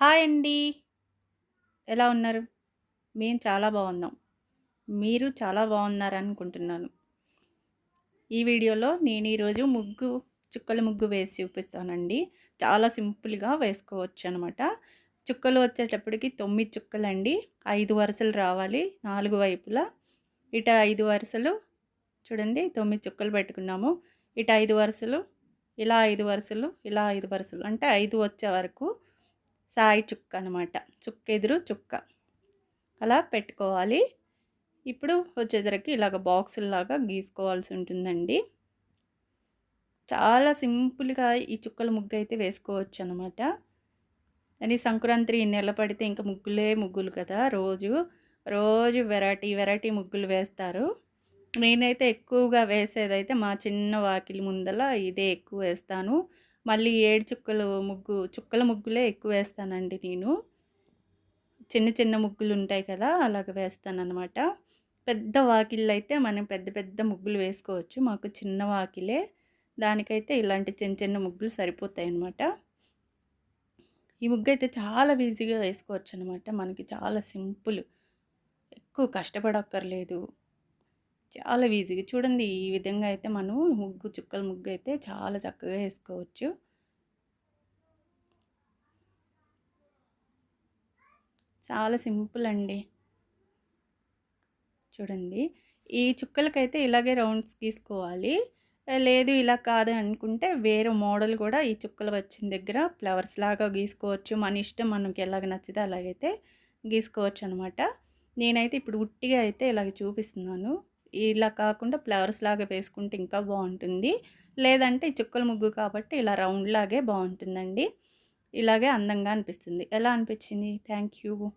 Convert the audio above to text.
Hi అండి. ఎలా ఉన్నారు? మేము చాలా బాగున్నాం. మీరు చాలా బాగున్నారనుకుంటున్నాను. ఈ వీడియోలో నేను ఈరోజు ముగ్గు చుక్కల ముగ్గు వేసి చూపిస్తానండి. చాలా సింపుల్‌గా వేసుకోవచ్చు అనమాట చుక్కలు వచ్చేటప్పటికి 9 చుక్కలండి. ఐదు వరుసలు రావాలి నాలుగు వైపులా. ఇట ఐదు వరుసలు చూడండి తొమ్మిది చుక్కలు పెట్టుకున్నాము. ఇట ఐదు వరుసలు, ఇలా ఐదు వరుసలు, ఇలా ఐదు వరుసలు అంటే ఐదు వచ్చే వరకు సాయి చుక్క అనమాట. చుక్క ఎదురు చుక్క. అలా పెట్టుకోవాలి. ఇప్పుడు వచ్చేసరికి ఇలాగ బాక్సుల్లాగా గీసుకోవాల్సి ఉంటుందండి. చాలా సింపుల్‌గా ఈ చుక్కల ముగ్గు అయితే వేసుకోవచ్చు అనమాట అని సంక్రాంతి నెల పడితే ఇంకా ముగ్గులే ముగ్గులు కదా! రోజు. రోజు వెరైటీ, వెరైటీ ముగ్గులు వేస్తారు. నేనైతే ఎక్కువగా వేసేదైతే మా చిన్న వాకిలి ముందల ఇదే ఎక్కువ వేస్తాను. మళ్ళీ ఏడు చుక్కలు ముగ్గు చుక్కల ముగ్గులే ఎక్కువ వేస్తానండి నేను. చిన్న చిన్న ముగ్గులు ఉంటాయి కదా! అలాగ వేస్తానన్నమాట పెద్ద వాకిళ్ళైతే మనం పెద్ద పెద్ద ముగ్గులు వేసుకోవచ్చు. మాకు చిన్న వాకిలే. దానికైతే ఇలాంటి చిన్న చిన్న ముగ్గులు సరిపోతాయి అన్నమాట ఈ ముగ్గు అయితే చాలా ఈజీగా వేసుకోవచ్చు అనమాట మనకి చాలా సింపుల్. ఎక్కువ కష్టపడక్కర్లేదు. చాలా ఈజీగా చూడండి ఈ విధంగా అయితే మనం ముగ్గు చుక్కల ముగ్గు అయితే చాలా చక్కగా వేసుకోవచ్చు. చాలా సింపుల్ అండి. చూడండి. ఈ చుక్కలకైతే ఇలాగే రౌండ్స్ గీసుకోవాలి. లేదు ఇలా కాదు అనుకుంటే వేరే మోడల్ కూడా ఈ చుక్కలు వచ్చిన దగ్గర ఫ్లవర్స్ లాగా గీసుకోవచ్చు. మన ఇష్టం మనకి ఎలాగ నచ్చితే అలాగైతే గీసుకోవచ్చు అనమాట నేనైతే ఇప్పుడు ఉట్టిగా అయితే ఇలాగ చూపిస్తున్నాను. ఇలా కాకుండా ఫ్లవర్స్ లాగా వేసుకుంటే ఇంకా బాగుంటుంది. లేదంటే చుక్కల ముగ్గు కాబట్టి ఇలా రౌండ్ లాగే బాగుంటుందండి. ఇలాగే అందంగా అనిపిస్తుంది. ఎలా అనిపించింది? Thank you.